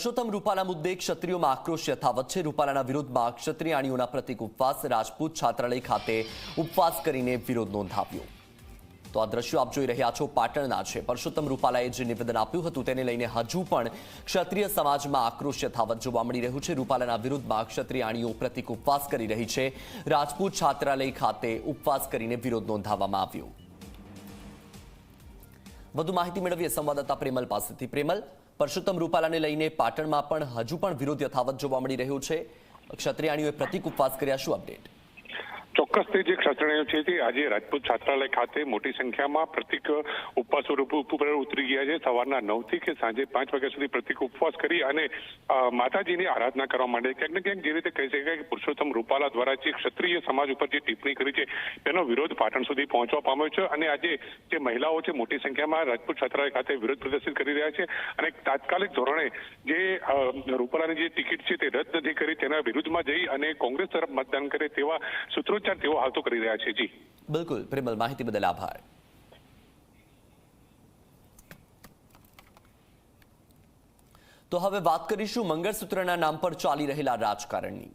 પરસોત્તમ રૂપાલા મુદ્દે ક્ષત્રિયોમાં આક્રોશ યથાવત છે. રૂપાલાના વિરોધમાં ક્ષત્રિયાણીઓના પ્રતિક ઉપવાસ રાજપૂત છાત્રાલય ખાતે ઉપવાસ કરીને વિરોધ નોંધાવ્યો. તો આ દ્રશ્યો આપ જોઈ રહ્યા છો પાટણના છે. પરસોત્તમ રૂપાલાએ જે નિવેદન આપ્યું હતું તેને લઈને હજુ પણ ક્ષત્રિય સમાજમાં આક્રોશ યથાવત જોવા મળી રહ્યું છે. રૂપાલાના વિરુદ્ધમાં ક્ષત્રિયાણીઓ પ્રતિક ઉપવાસ કરી રહી છે. રાજપૂત છાત્રાલય ખાતે ઉપવાસ કરીને વિરોધ નોંધાવવામાં આવ્યો. વધુ માહિતી મેળવીએ સંવાદદાતા પ્રેમલ પાસેથી. પ્રેમલ પરસોત્તમ રૂપાલાને લઈને પાટણમાં પણ હજુ પણ વિરોધ યથાવત જોવા મળી રહ્યો છે. ક્ષત્રિયાણીઓએ પ્રતિક ઉપવાસ કર્યા, શું અપડેટ? ચોક્કસથી જે ક્ષત્રિયો છે તે આજે રાજપૂત છાત્રાલય ખાતે મોટી સંખ્યામાં પ્રતિક ઉપવાસ ઉપર ઉતરી ગયા છે. સવારના નવથી કે સાંજે પાંચ વાગ્યા સુધી પ્રતિક ઉપવાસ કરી અને માતાજીની આરાધના કરવા માટે ક્યાંક ને ક્યાંક જે રીતે કહી શકાય કે પુરુષોત્તમ રૂપાલા દ્વારા જે ક્ષત્રિય સમાજ ઉપર જે ટિપ્પણી કરી છે, તેનો વિરોધ પાટણ સુધી પહોંચવા પામ્યો છે અને આજે જે મહિલાઓ છે મોટી સંખ્યામાં રાજપૂત છાત્રાલય ખાતે વિરોધ પ્રદર્શિત કરી રહ્યા છે અને તાત્કાલિક ધોરણે જે રૂપાલાની જે ટિકિટ છે તે રદ નથી કરી તેના વિરુદ્ધમાં જઈ અને કોંગ્રેસ તરફ મતદાન કરે તેવા સૂત્રોચ્ચાર તેઓ હાલ કરી રહ્યા છે. જી. બિલકુલ. પ્રેમલ, માહિતી બદલ આભાર. તો હવે વાત કરીશું મંગળસૂત્રના નામ પર ચાલી રહેલા રાજકારણની.